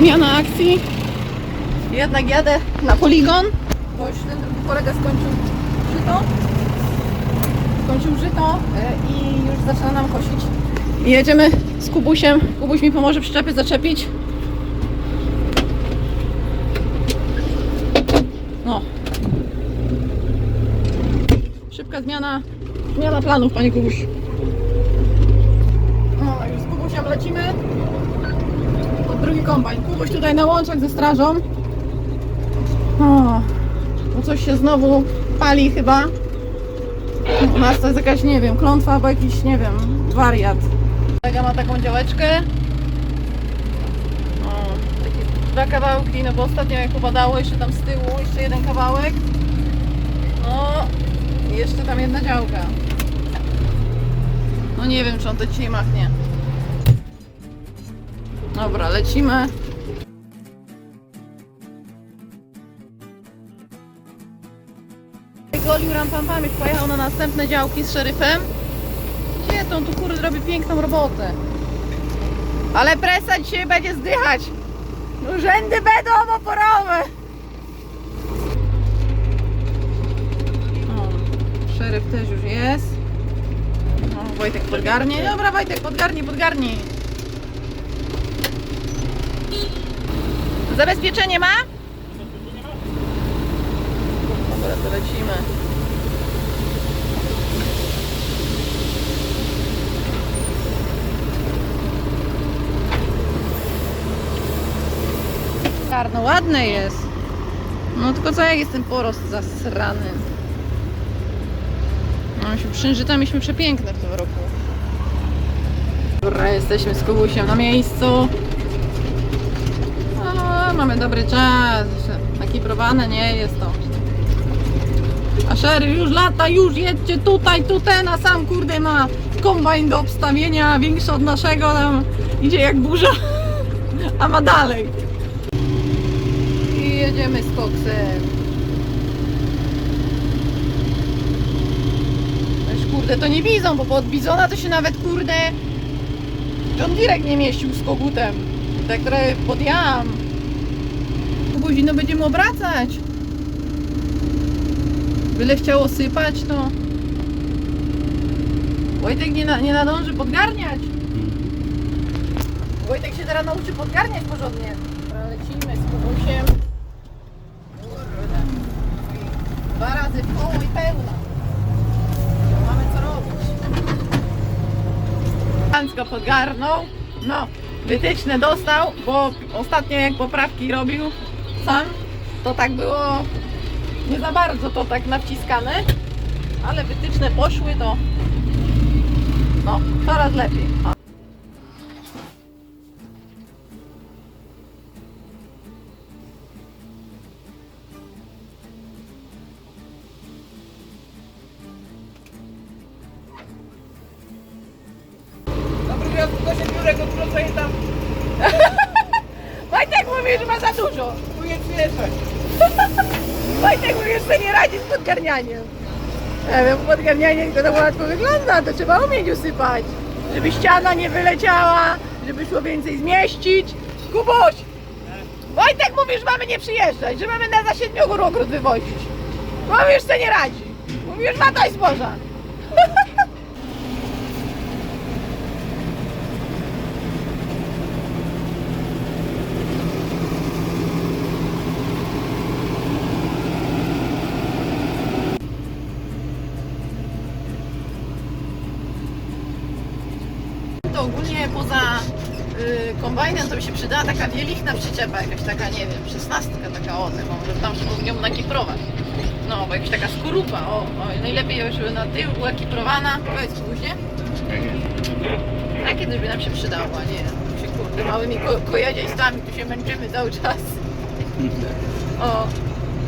Zmiana akcji. Jednak jadę na poligon, bo już ten drugi kolega skończył żyto. Skończył żyto e, i już zaczyna nam kosić. Jedziemy z Kubusiem. Kubuś mi pomoże przyczepy zaczepić. No. Szybka zmiana, zmiana planów, panie Kubuś. No, już z Kubusiem lecimy. Drugi kombajn. Kubuś tutaj na łączach ze strażą. O, no coś się znowu pali chyba. U nas to jest jakaś, nie wiem, klątwa albo jakiś, nie wiem, wariat. Kolega ma taką działeczkę. O, takie dwa kawałki, no bo ostatnio jak upadało jeszcze tam z tyłu, jeszcze jeden kawałek. No, jeszcze tam jedna działka. No nie wiem, czy on to dzisiaj machnie. Dobra, lecimy. Golił ram pam pam, już pojechał na następne działki z szeryfem. Gdzie? On tu kurde robi piękną robotę. Ale presa dzisiaj będzie zdychać. Urzędy będą oporowe. Szeryf też już jest. O, Wojtek podgarnie. Dobra, Wojtek, podgarnij, podgarnij. Zabezpieczenie ma? Dobra, to lecimy. Czarno, ładne jest. No tylko co jak jest ten porost zasrany. No myśmy przynżyta, mieliśmy przepiękne w tym roku. Dobra, jesteśmy z Kubusiem na miejscu. Mamy dobry czas. Nakiprowane nie jest to. A szeryf już lata, już jedźcie tutaj, tutaj na sam kurde ma kombajn do obstawienia większy od naszego, tam idzie jak burza, a ma dalej. I jedziemy z koksem. No Już kurde to nie bizon, bo pod bizona to się nawet kurde John Direk nie mieścił z kogutem. Tak trochę podjam. Później no będziemy obracać. Byle chciało sypać, to... Wojtek nie, na, nie nadąży podgarniać. Wojtek się teraz nauczy podgarniać porządnie. Dobra, lecimy z kubusiem. Dwa razy w koło i pełna. Mamy co robić. Hans go podgarnął. No, wytyczne dostał, bo ostatnio jak poprawki robił sam, to tak było nie za bardzo to tak nawciskane, ale wytyczne poszły, to no, coraz lepiej. Z podgarnianiem. Ja wiem, podgarnianie tylko tak łatwo wygląda, to trzeba umieć usypać. Żeby ściana nie wyleciała, żeby szło więcej zmieścić. Kubuś! Wojtek mówi, że mamy nie przyjeżdżać, że mamy na za siedmiogór ogród wywozić. Mówi, że sobie nie radzi. Mówi, że ma dość zboża. To ogólnie poza y, kombajnem to mi się przydała taka wielichna przyczepa, jakaś taka, nie wiem, szesnastka taka o tym, może tam żeby nią nakiprować. No, bo jakaś taka skorupa, o, o najlepiej żeby na tył była kiprowana, powiedz później. A kiedyś by nam się przydała, nie się kurde małymi ko kojadziejstwami tu się męczymy cały czas. O,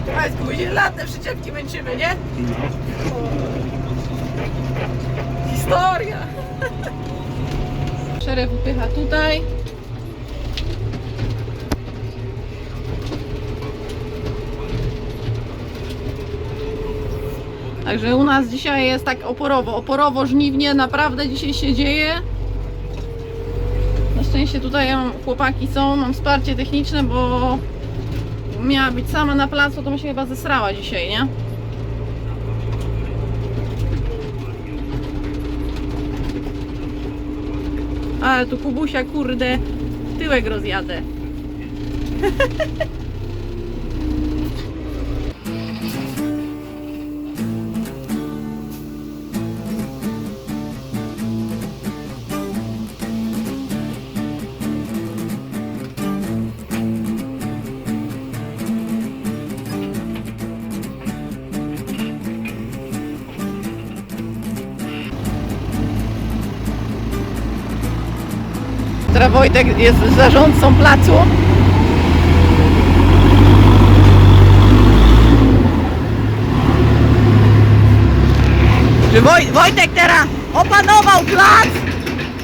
powiedz później, latne przyczepki męczymy, nie? O. Historia! Szereg upycha tutaj. Także u nas dzisiaj jest tak oporowo. Oporowo, żniwnie, naprawdę dzisiaj się dzieje. Na szczęście tutaj chłopaki są, mam wsparcie techniczne, bo miała być sama na placu, to mi się chyba zesrała dzisiaj, nie? Ale tu Kubusia, kurde, tyłek rozjadę. Teraz Wojtek jest zarządcą placu. Woj, Wojtek teraz opanował plac,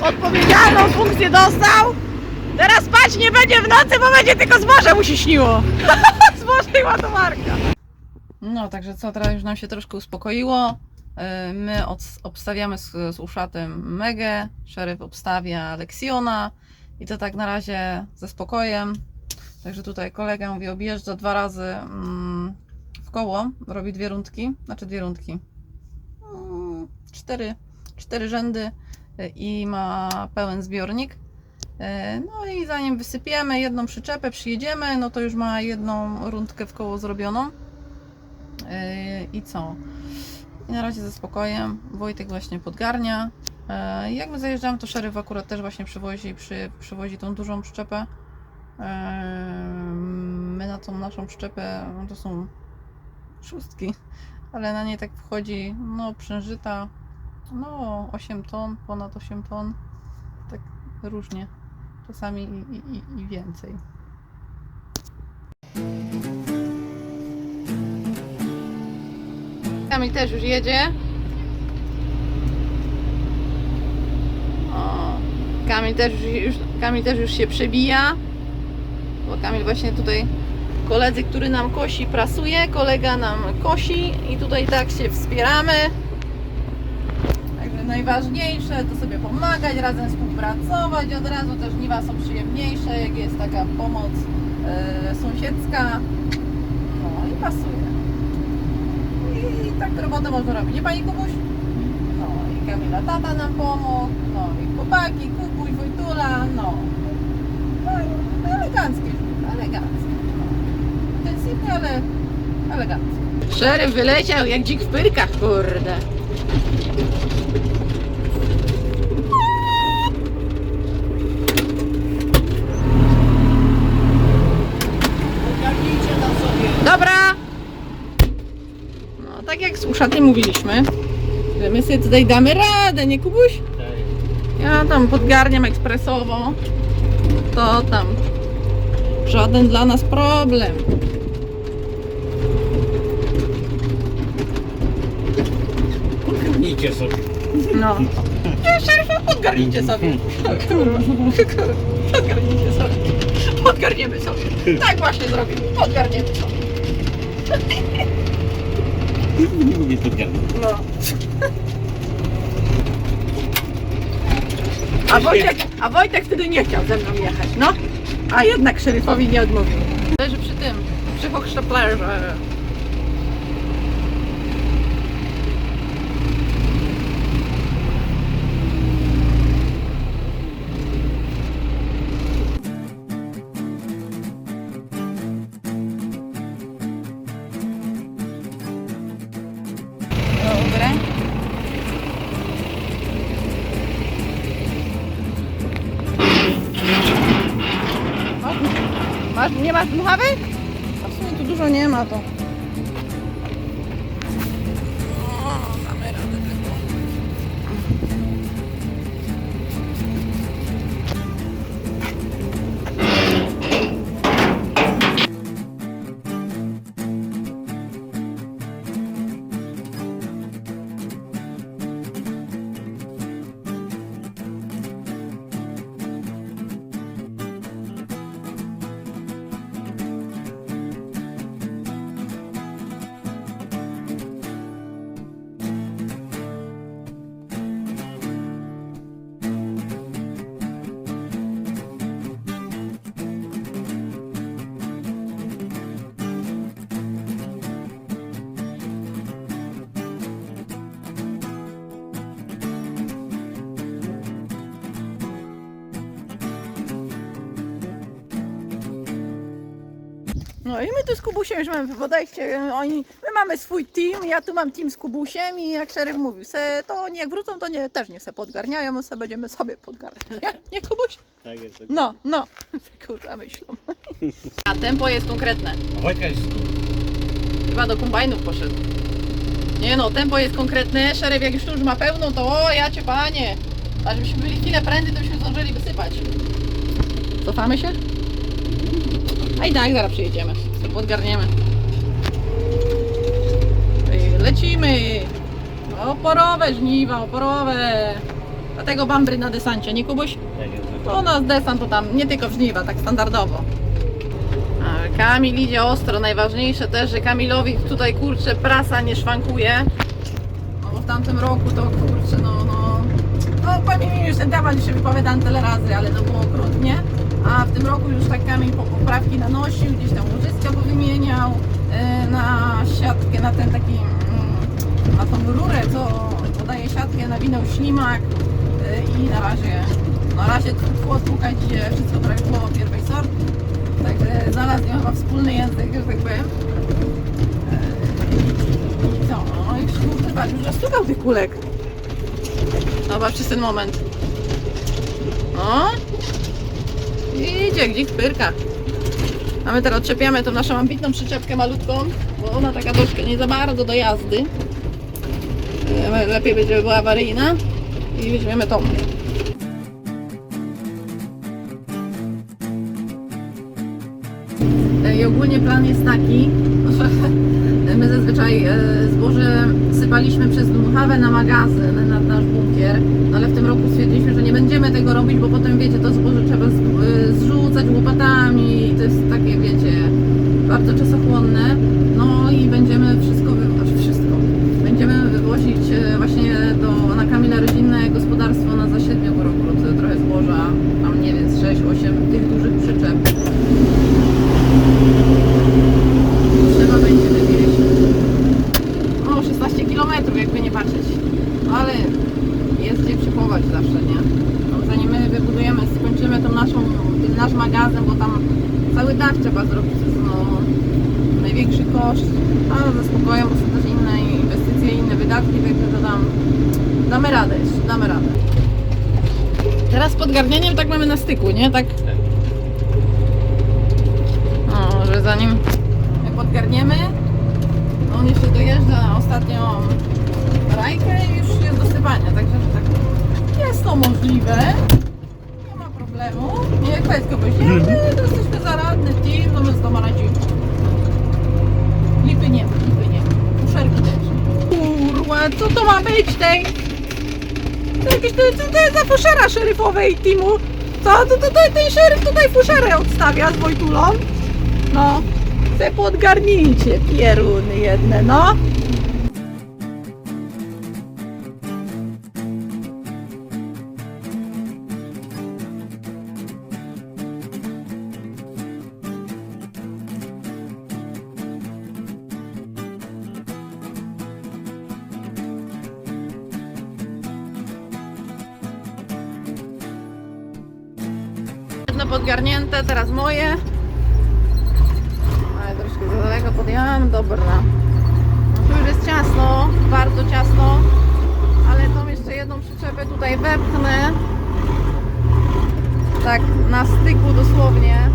odpowiedzialną funkcję dostał. Teraz spać nie będzie w nocy, bo będzie tylko zboże mu się śniło. zboże i ładowarka. No, także co, teraz już nam się troszkę uspokoiło. Yy, My obstawiamy z, z uszatem Megę, szeryf obstawia Leksiona i to tak na razie ze spokojem. Także tutaj kolega mówi, objeżdża dwa razy mm, w koło, robi dwie rundki, znaczy dwie rundki, mm, cztery, cztery rzędy y, i ma pełen zbiornik. Y, No i zanim wysypiemy jedną przyczepę, przyjedziemy, no to już ma jedną rundkę w koło zrobioną. Y, I co? I na razie ze spokojem. Wojtek właśnie podgarnia. E, Jak my zajeżdżamy, to szeryf akurat też właśnie przywozi, przy, przywozi tą dużą przyczepę. E, My na tą naszą przyczepę, no to są szóstki, ale na nie tak wchodzi, no przężyta, no 8 ton, ponad 8 ton, tak różnie, czasami i, i- i więcej. Kamil też już jedzie. O, Kamil też już, Kamil też już się przebija. Bo Kamil właśnie tutaj koledzy, który nam kosi, prasuje, kolega nam kosi i tutaj tak się wspieramy. Także najważniejsze to sobie pomagać, razem współpracować. Od razu też niwa są przyjemniejsze, jak jest taka pomoc e, sąsiedzka. No i pasuje. Tak robotę można robić, nie Pani Kubuś? No i Kamila tata nam pomógł, no i chłopaki, Kubuś, Wojtula, no. no eleganckie, eleganckie. No. Intensywnie, ale eleganckie. Szeryf wyleciał jak dzik w pyrkach, kurde. Dobra! Tak jak z uszaty mówiliśmy, że my sobie tutaj damy radę, nie Kubuś? Ja tam podgarniam ekspresowo. To tam żaden dla nas problem. Ogarnijcie sobie. No. Nie, szeryfa, podgarnijcie sobie. Podgarnijcie sobie. Podgarniemy sobie. Tak właśnie zrobimy. Podgarniemy sobie. Nie lubię podgarnąć. No. A Wojtek, a Wojtek wtedy nie chciał ze mną jechać, no. A jednak szeryfowi nie odmówił. Leży przy tym, przy hochsztaplerze. Nie masz dmuchawy? W sumie tu dużo nie ma to. No i my tu z Kubusiem już mamy podejście, oni, my mamy swój team, ja tu mam team z Kubusiem i jak szereg mówił, se, to oni jak wrócą, to nie, też nie se podgarniają, my se będziemy sobie podgarniać. Nie, nie Kubuś? Tak jest. No, no. Kurwa myślą. A tempo jest konkretne. Wojtka jest Chyba do kombajnów poszedł. Nie no, tempo jest konkretne. Szereg jak już tu już ma pełną, to o, ja cię panie. A żebyśmy byli chwilę prędzej, to byśmy zdążyli wysypać. Cofamy się? A i tak, zaraz przyjedziemy. To podgarniemy. Lecimy! Oporowe żniwa, oporowe. Dlatego bambry na desancie, nie Kubuś? U nas desant to tam nie tylko w żniwa, tak standardowo. A Kamil idzie ostro, najważniejsze też, że Kamilowi tutaj kurczę prasa nie szwankuje. No bo w tamtym roku to kurczę, no, no, no powiem mi już ten temat się wypowiadam tyle razy, ale no było okrutnie. A w tym roku już tak Kamil po poprawki nanosił, gdzieś tam łożyska powymieniał yy, na siatkę, na ten taki, mm, na tą rurę, co podaje siatkę, nawinął ślimak yy, i na razie, na razie tło idzie wszystko prawidłowo pierwszej sorty. Także znalazłem chyba wspólny język, że tak powiem. Yy, I? No już kurde, już zastukał tych kulek. Zobacz, przez ten moment. O! Idzie, gdzik pyrka. A my teraz odczepiamy tą naszą ambitną przyczepkę malutką, bo ona taka troszkę nie za bardzo do jazdy. Yy, Lepiej będzie, była awaryjna. I weźmiemy tą. E, I ogólnie plan jest taki, że my zazwyczaj e, zboże sypaliśmy przez dmuchawę na magazyn, na nasz bunkier, no ale w tym roku stwierdziliśmy, że nie będziemy tego robić, bo potem wiecie, to zboże trzeba e, zrzucać łopatami i to jest takie, wiecie, bardzo czasochłonne. No i będziemy wszystko, znaczy wszystko, będziemy wywozić e, właśnie do, na Kamila rodzinne gospodarstwo na zasiedmiu ogród, trochę zboża, tam nie wiem, z 6-8 tych dużych przyczep. Trzeba będzie wywieźć. O, 16 km jakby nie patrzeć. Ale jest gdzie przychować zawsze, nie? No, zanim my wybudujemy, skończymy tą naszą, ten nasz magazyn, bo tam cały dach trzeba zrobić, to jest no, największy koszt. A ze spokojem, bo są też inne inwestycje, inne wydatki, także to dam, damy radę jeszcze, damy radę. Podgarnianiem tak mamy na styku, nie? Tak no, że zanim my podgarniemy, on jeszcze dojeżdża ostatnią rajkę i już jest do sypania, także że tak jest to możliwe. Nie ma problemu. Nie jak powiedz kogoś, nie, my to jesteśmy zaradny team, to my z tobą radzimy. Lipy nie ma, lipy nie ma. Uszerki też. Kurwa, co to ma być tej? To jakieś to, to, to jest za fuszera szeryfowej teamu. Co? To, to, to ten szeryf tutaj fuszerę odstawia z Wojtulą. No, se podgarnijcie pieruny jedne, no. Jedno podgarnięte, teraz moje. Ale troszkę za daleko podjechałam, dobra. No tu już jest ciasno, bardzo ciasno, ale tą jeszcze jedną przyczepę tutaj wepchnę. Tak na styku dosłownie.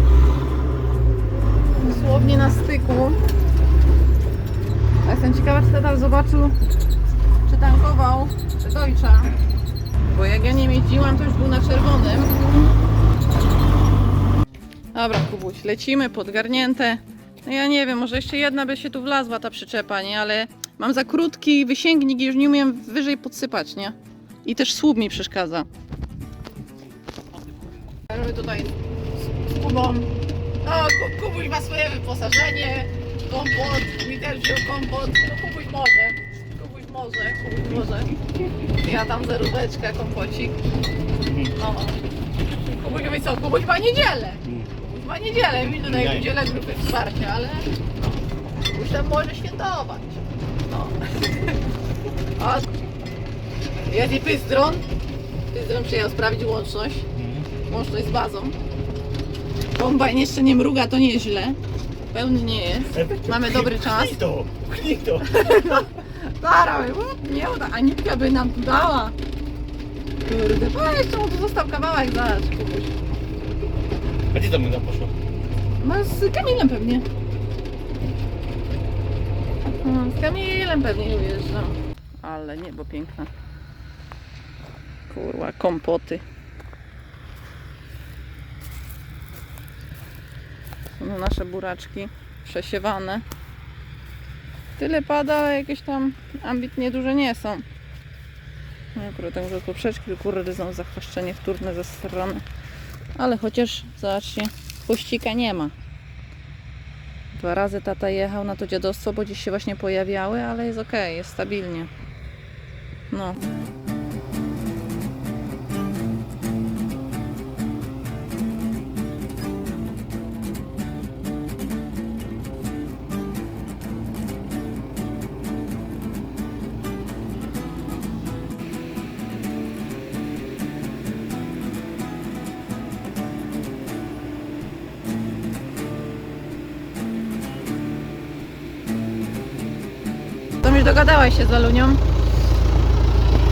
Dosłownie na styku. A Jestem ciekawa, czy tata zobaczył, czy tankował, czy Deutscha. Bo jak ja nim jeździłam, to już był na czerwonym. Dobra, Kubuś, lecimy, podgarnięte. No ja nie wiem, może jeszcze jedna by się tu wlazła ta przyczepa, nie? Ale mam za krótki wysięgnik i już nie umiem wyżej podsypać, nie? I też słup mi przeszkadza. My tutaj z, Kubą. O, Ku- Kubuś ma swoje wyposażenie, kompot, mi też wziął kompot. No Kubuś może, Kubuś może, Kubuś może. Ja tam zeróweczkę, kompocik. No, no. Kubuś mówi co, Kubuś ma niedzielę. Ma niedzielę, mi tutaj Jaj. udzielę grupy wsparcia, ale Kubuś tam może świętować. No. A, jest i Pystron. Pystron przyjechał sprawdzić łączność. Łączność z bazą. Kombajn jeszcze nie mruga, to nieźle. Pełny nie jest. Mamy dobry czas. Pchnij to, pchnij to. Stara, nie uda. Anitka by nam tu dała. Kurde, no jeszcze mu tu został kawałek, zobacz, Kubuś. A gdzie tam ona poszła? No z Kamilem pewnie. No, z Kamilem pewnie ujeżdżam. Ale niebo piękne. Kurwa, kompoty. Są nasze buraczki przesiewane. Tyle pada, ale jakieś tam ambitnie duże nie są. No akurat tam, że poprzeczki, kurde, są zachwaszczenie wtórne ze strony. Ale chociaż, zobaczcie, puścika nie ma. Dwa razy tata jechał na to dziadostwo, bo gdzieś się właśnie pojawiały, ale jest ok, jest stabilnie. No. Dogadałaś się z Lalunią?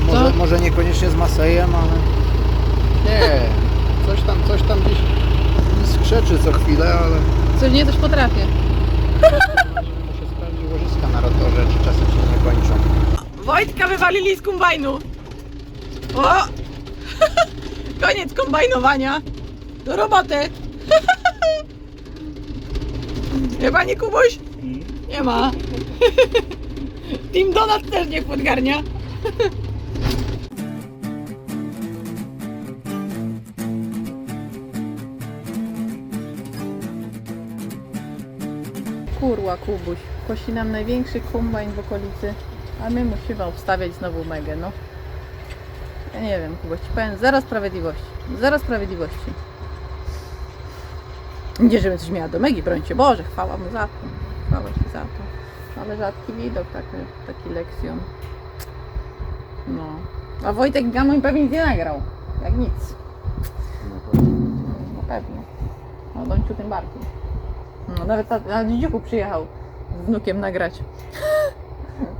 Może, Co? może niekoniecznie z Masejem, ale nie. Coś tam, coś tam gdzieś skrzeczy co chwilę, ale Coś nie, coś potrafię. muszę sprawdzić łożyska na rotorze, czy czasem się nie kończą. Wojtka wywalili z kombajnu. O! Koniec kombajnowania. Do roboty. Nie Kubuś? Nie ma. Team Donat też nie podgarnia. Kurła Kubuś, kosi nam największy kombajn w okolicy, a my musimy obstawiać znowu megę, no. Ja nie wiem, Kubuś, ci powiem, zero sprawiedliwości, zero sprawiedliwości. Nie, żebym coś miała do megi, brońcie Boże, chwała mu za to, chwała Ci za to. Ale rzadki widok, taki, taki lekcjon. No. A Wojtek Gamoń pewnie nie nagrał, jak nic. Na pewno. No, Dońciu tym bardziej. No, nawet na, na dzidziuku przyjechał z wnukiem nagrać.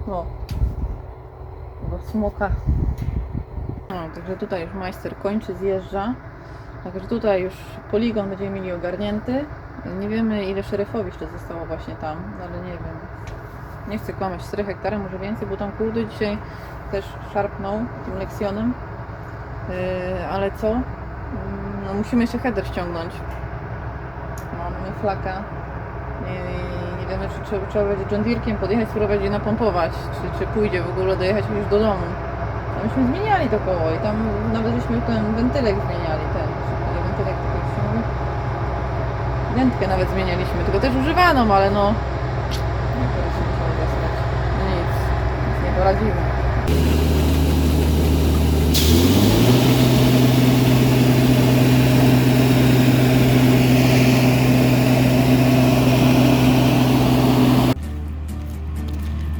No. Bo smoka. No, także tutaj już majster kończy, zjeżdża. Także tutaj już poligon będziemy mieli ogarnięty. Nie wiemy ile szeryfowi jeszcze zostało właśnie tam, ale nie wiem. Nie chcę kłamać, 4 hektary, może więcej, bo tam kurde dzisiaj też szarpnął tym leksjonem. Yy, ale co? Mm, No, musimy jeszcze header ściągnąć. Mamy flaka. Nie, nie wiemy, czy trzeba, trzeba będzie John Deere'kiem podjechać, spróbować je napompować, czy, czy pójdzie w ogóle dojechać już do domu. A myśmy zmieniali to koło i tam nawet żeśmy ten wentylek zmieniali, ten, czy nie wentylek, tylko jak się mówi? Wędkę nawet zmienialiśmy, tylko też używaną, ale no... No nic, nic nie poradzimy.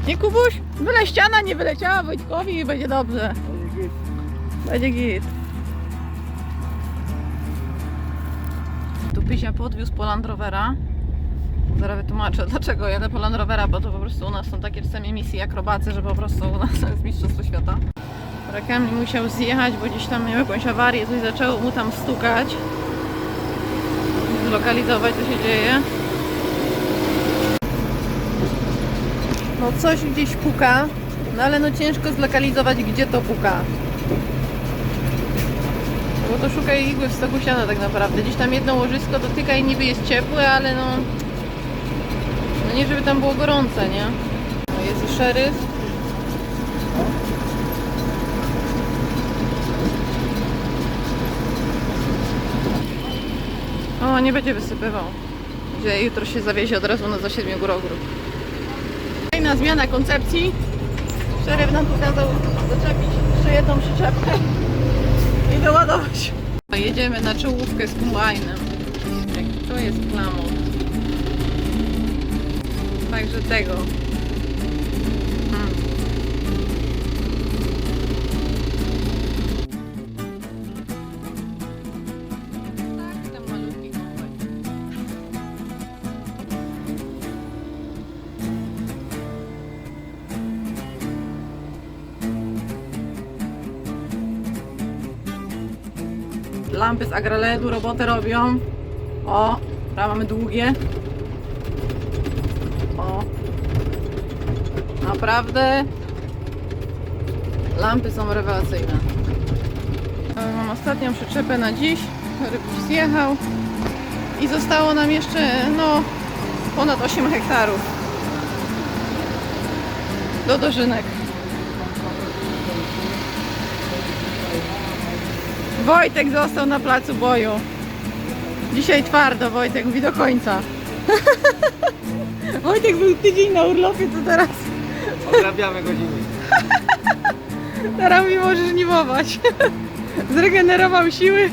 Nie Kubuś, byle ściana nie wyleciała Wojtkowi i będzie dobrze. Będzie git. Tu Pysia podwiózł po Land Rovera. Zaraz wytłumaczę dlaczego jadę po Land Rovera, bo to po prostu u nas są takie czasami misje akrobacy, że po prostu u nas jest mistrzostwo świata. Kamil musiał zjechać, bo gdzieś tam miał jakąś awarię, coś zaczęło mu tam stukać. Zlokalizować co się dzieje. No coś gdzieś puka, no ale no ciężko zlokalizować gdzie to puka. Bo to szukaj igły w stogu siana tak naprawdę. Gdzieś tam jedno łożysko dotyka i niby jest ciepłe, ale no... No nie żeby tam było gorące, nie? No jest szeryf. O, nie będzie wysypywał. Gdzie jutro się zawiezie od razu na za siedmiu górogród. Kolejna zmiana koncepcji. Szeryf nam pokazał zaczepić jeszcze jedną przyczepkę doładować. Jedziemy na czołówkę z kombajnem. To jest klamą. Także tego. Lampy z agraledu robotę robią. O, dobra, mamy długie. O. Naprawdę lampy są rewelacyjne. Mam ostatnią przyczepę na dziś. Rybuś zjechał. I zostało nam jeszcze no ponad 8 hektarów do dożynek. Wojtek został na placu boju. Dzisiaj twardo, Wojtek mówi do końca. Wojtek był tydzień na urlopie, to teraz, Odrabiamy godziny. teraz mi możesz żniwować. Zregenerował siły.